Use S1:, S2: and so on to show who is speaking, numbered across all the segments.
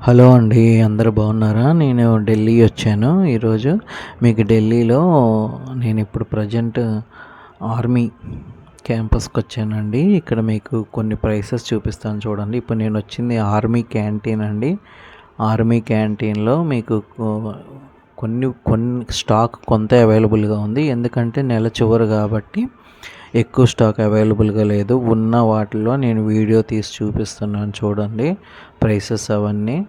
S1: Hello అండి అందరు బాగున్నారా? నేను ఢిల్లీ వచ్చాను. ఈరోజు మీకు ఢిల్లీలో నేను ఇప్పుడు ప్రజెంట్ ఆర్మీ క్యాంపస్కి వచ్చానండి. ఇక్కడ మీకు కొన్ని ప్రైసెస్ చూపిస్తాను చూడండి. ఇప్పుడు నేను వచ్చింది ఆర్మీ క్యాంటీన్ అండి. ఆర్మీ క్యాంటీన్లో మీకు కొన్ని కొన్ని స్టాక్ కొంత అవైలబుల్గా ఉంది. ఎందుకంటే నెల చివరు కాబట్టి ఎక్కువ స్టాక్ అవైలబుల్గా లేదు. ఉన్న వాటిలో నేను వీడియో తీసి చూపిస్తున్నాను చూడండి. ప్రైసెస్ అవన్నీ.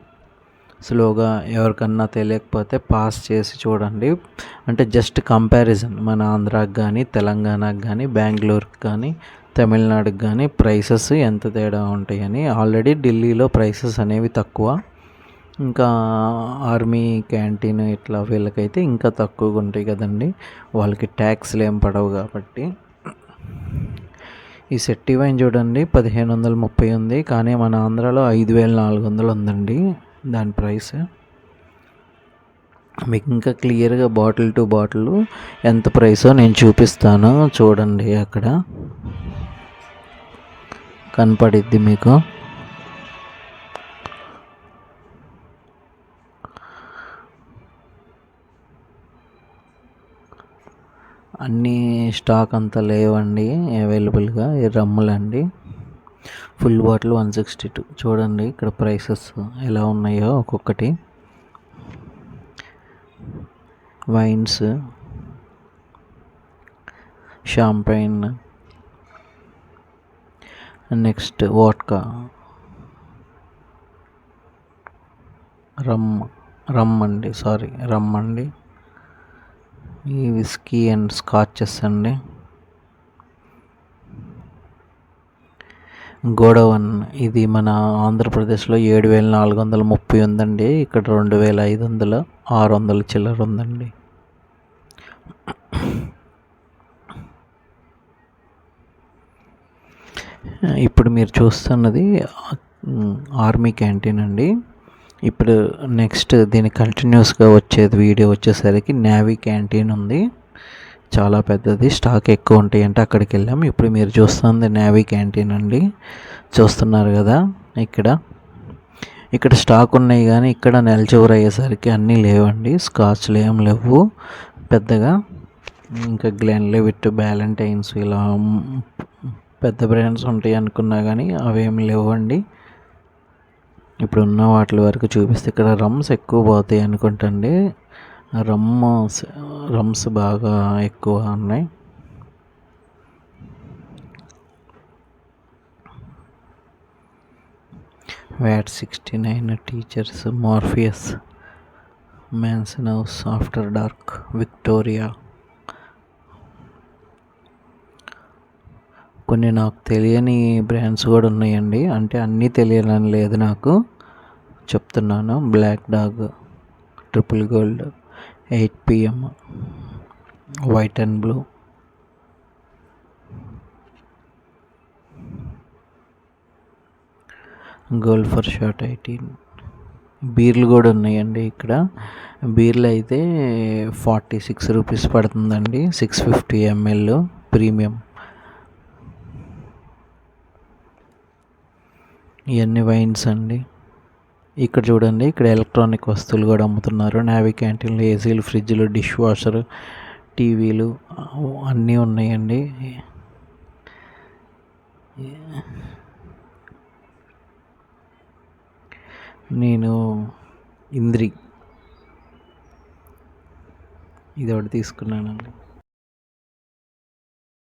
S1: స్లోగా ఎవరికన్నా తెలియకపోతే పాస్ చేసి చూడండి. అంటే జస్ట్ కంపారిజన్ మన ఆంధ్రాకి కానీ తెలంగాణకు కానీ బెంగళూరుకి కానీ తమిళనాడుకి కానీ ప్రైసెస్ ఎంత తేడా ఉంటాయని. ఆల్రెడీ ఢిల్లీలో ప్రైసెస్ అనేవి తక్కువ. ఇంకా ఆర్మీ క్యాంటీన్ ఇట్లా వీళ్ళకైతే ఇంకా తక్కువగా ఉంటాయి కదండి. వాళ్ళకి ట్యాక్స్లు ఏం పడవు కాబట్టి. ఈ సెట్టి వైన్ చూడండి పదిహేను వందల ముప్పై ఉంది. కానీ మన ఆంధ్రాలో ఐదు వేల నాలుగు వందలు ఉందండి. దాని ప్రైస్. మీకు ఇంకా క్లియర్గా బాటిల్ టు బాటిల్ ఎంత ప్రైసో నేను చూపిస్తాను. చూడండి అక్కడ. కనపడిద్ది మీకు. అన్నీ స్టాక్ అంతా లేవండి అవైలబుల్గా ఈ రమ్ములండి. Full bottle one sixty two చూడండి ఇక్కడ ప్రైసెస్ ఎలా ఉన్నాయో ఒక్కొక్కటి. Wines champagne next vodka rum rum అండి సారీ రమ్ అండి. ఈ విస్కీ అండ్ స్కాచెస్ అండి. గోడవన్ ఇది మన ఆంధ్రప్రదేశ్లో ఏడు వేల నాలుగు వందల ముప్పై ఉందండి. ఇక్కడ రెండు వేల ఐదు వందల ఆరు వందల చిల్లర ఉందండి. ఇప్పుడు మీరు చూస్తున్నది ఆర్మీ క్యాంటీన్ అండి. ఇప్పుడు నెక్స్ట్ దీని కంటిన్యూస్గా వచ్చేది వీడియో వచ్చేసరికి నేవీ క్యాంటీన్ ఉంది. చాలా పెద్దది స్టాక్ ఎక్కువ ఉంటాయి అంటే అక్కడికి వెళ్ళాము ఇప్పుడు మీరు చూస్తుంది నేవీ క్యాంటీన్ అండి. చూస్తున్నారు కదా ఇక్కడ. ఇక్కడ స్టాక్ ఉన్నాయి కానీ ఇక్కడ నెల చివరి అయ్యేసరికి అన్నీ లేవండి. స్కాచ్లు ఏం లేవు. పెద్దగా ఇంకా గ్లెన్లెవిట్ బ్యాలంటైన్స్ ఇలా పెద్ద బ్రాండ్స్ ఉంటాయి అనుకున్నా కానీ అవేమి లేవండి. ఇప్పుడు ఉన్న వాటి వరకు చూపిస్తే ఇక్కడ రమ్స్ ఎక్కువ పోతాయి అనుకుంటండి. రమ్ము రమ్స్ బాగా ఎక్కువ ఉన్నాయి. VAT sixty nine Teacher's Morpheus Mansion House After Dark Victoria. కొన్ని నాకు తెలియని బ్రాండ్స్ కూడా ఉన్నాయండి. అంటే అన్నీ తెలియాలని లేదు నాకు. చెప్తున్నాను. Black Dog triple gold eight PM white and blue gold for short eighteen బీర్లు కూడా ఉన్నాయండి ఇక్కడ. బీర్లు అయితే ఫార్టీ సిక్స్ రూపీస్ పడుతుందండి six fifty ML premium wines wines అండి. ఇక్కడ చూడండి ఇక్కడ ఎలక్ట్రానిక్ వస్తువులు కూడా అమ్ముతున్నారు. నావీ క్యాంటీన్లు ఏసీలు ఫ్రిడ్జ్లు డిష్ వాషర్ టీవీలు అన్నీ ఉన్నాయండి. నేను ఇంద్రి. ఇది ఒకటి తీసుకున్నానండి.